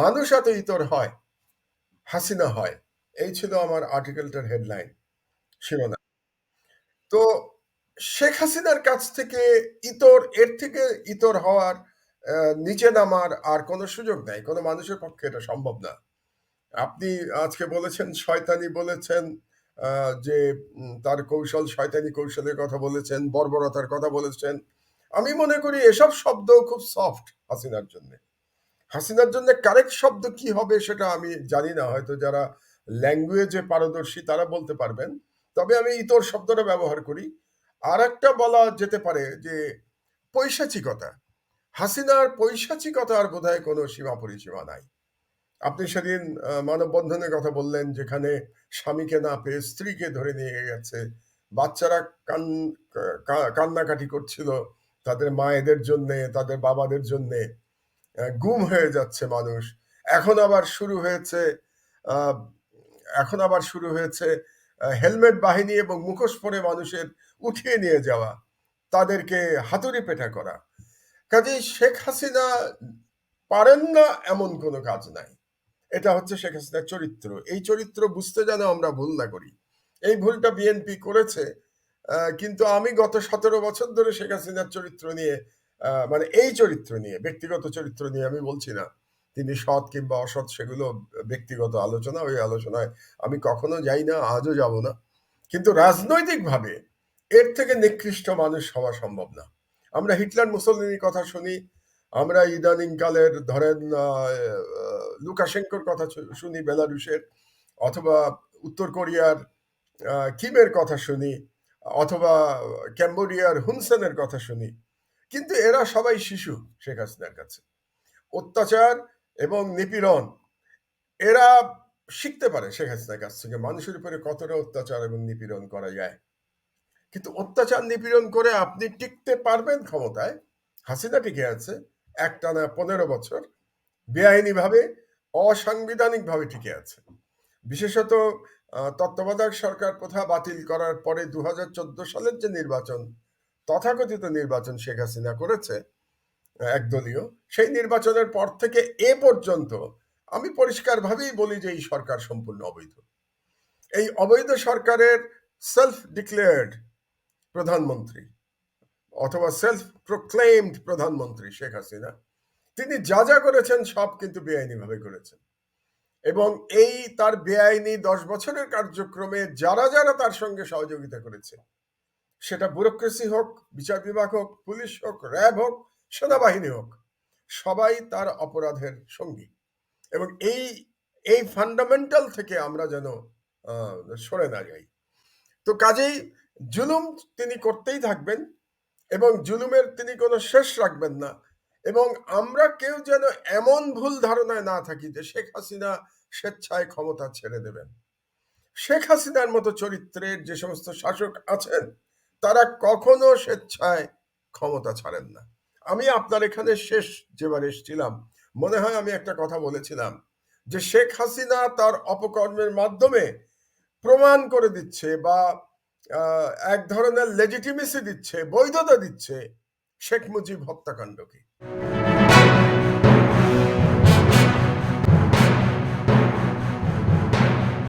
মানুষ এত ইতর হয়, হাসিনা হয়। এই ছিল আমার আর্টিকেলটার হেডলাইন শিরোনাম। তো শেখ হাসিনার কাছ থেকে ইতর, এর থেকে ইতর হওয়ার নিচে নামার আর কোনো সুযোগ নাই। কোনো মানুষের পক্ষে এটা সম্ভব না। আপনি আজকে বলেছেন, শয়তানি বলেছেন যে তার কৌশল শয়তানি কৌশলের কথা বলেছেন, বর্বরতার কথা বলেছেন। আমি মনে করি এসব শব্দ খুব সফট হাসিনার জন্য। হাসিনার জন্য কারেক্ট শব্দ কি হবে সেটা আমি জানি না। হয়তো যারা ল্যাঙ্গুয়েজে পারদর্শী তারা বলতে পারবেন। তবে আমি ইতর শব্দটা ব্যবহার করি। আর একটা বলা যেতে পারে যে পৈশাচিকতা। হাসিনার পৈশাচিকতার বোধহয় কোনো সীমা পরিসীমা নাই। আপনি সেদিন মানববন্ধনের কথা বললেন যেখানে স্বামীকে না পেয়ে স্ত্রীকে ধরে নিয়ে গেছে। বাচ্চারা কান কান্নাকাটি করছিল তাদের মায়েদের জন্যে, তাদের বাবাদের জন্যে। গুম হয়ে যাচ্ছে মানুষ। এখন আবার শুরু হয়েছে এখন আবার শুরু হয়েছে হেলমেট বাহিনী এবং মুখোশ পরে মানুষের উঠিয়ে নিয়ে যাওয়া, তাদেরকে হাতুড়ি পেটা করা। কাজেই শেখ হাসিনা পারেন না এমন কোনো কাজ নাই। এটা হচ্ছে শেখ হাসিনার চরিত্র। এই চরিত্র বুঝতে যেন আমরা ভুল না করি। এই ভুলটা বিএনপি করেছে কিন্তু আমি গত সতেরো বছর ধরে শেখ হাসিনার চরিত্র নিয়ে মানে এই চরিত্র নিয়ে ব্যক্তিগত চরিত্র নিয়ে আমি বলছি না। তিনি সৎ কিংবা অসৎ সেগুলো ব্যক্তিগত আলোচনা ওই আলোচনায় আমি কখনো যাই না আজও যাব না। কিন্তু রাজনৈতিকভাবে এর থেকে নিকৃষ্ট মানুষ হওয়া সম্ভব না। আমরা হিটলার মুসলিনীর কথা শুনি আমরা ইদানিং কালের ধরেন আহ, কথা শুনি বেলারুশের অথবা উত্তর কোরিয়ার কিমের কথা শুনি অথবা ক্যাম্বোডিয়ার হুনসেনের কথা শুনি। কিন্তু এরা সবাই শিশু শেখ হাসিনার কাছে। অত্যাচার এবং নিপীড়ন, এরা শিখতে পারে শেখ হাসিনার কাছ থেকে মানুষের উপরে কতটা অত্যাচার এবং নিপীড়ন করা যায়। কিন্তু অত্যাচার, নিপীড়ন করে আপনি টিকতে পারবেন ক্ষমতায়, হাসিনা টিকে আছে একটানা পনেরো বছর, বেআইনিভাবে, অসাংবিধানিকভাবে টিকে আছে। বিশেষত তত্ত্বাবধায়ক সরকার প্রথা বাতিল করার পরে দু হাজার চোদ্দ সালের যে নির্বাচন তথাকথিত নির্বাচন শেখ হাসিনা করেছে, একদলীয়, সেই নির্বাচনের পর থেকে এ পর্যন্ত আমি পরিষ্কারভাবেই বলি যে এই সরকার সম্পূর্ণ অবৈধ। এই অবৈধ সরকারের সেলফ ডিক্লেয়ার্ড প্রধানমন্ত্রী অথবা সেলফ প্রোক্লেমড প্রধানমন্ত্রী শেখ হাসিনা, তিনি যা যা করেছেন সব কিন্তু বেআইনিভাবে করেছেন। এবং এই তার বেআইনি দশ বছরের কার্যক্রমে যারা যারা তার সঙ্গে সহযোগিতা করেছে সেটা ব্যুরোক্রেসি হোক, বিচার বিভাগ হোক, পুলিশ হোক, র্যাব হোক, সেনাবাহিনী হোক, সবাই তার অপরাধের সঙ্গী। এবং এই এই ফান্ডামেন্টাল থেকে আমরা যেন সরে না যাই। তো কাজেই জুলুম তিনি করতেই থাকবেন এবং জুলুমের তিনি কোনো শেষ রাখবেন না। এবং আমরা কেউ যেন এমন ভুল ধারণায় না থাকি যে শেখ হাসিনা স্বেচ্ছায় ক্ষমতা ছেড়ে দেবেন। শেখ হাসিনার মতো চরিত্রের যে সমস্ত শাসক আছেন তারা কখনো স্বেচ্ছায় ক্ষমতা ছাড়েন না। আমি আপনার এখানে শেষ যেবার এসেছিলাম, মনে হয় আমি একটা কথা বলেছিলাম যে শেখ হাসিনা তার অপকর্মের মাধ্যমে প্রমাণ করে দিচ্ছে বা এক ধরনের লেজিটিমেসি দিচ্ছে, বৈধতা দিচ্ছে শেখ মুজিব হত্যাকাণ্ডকে।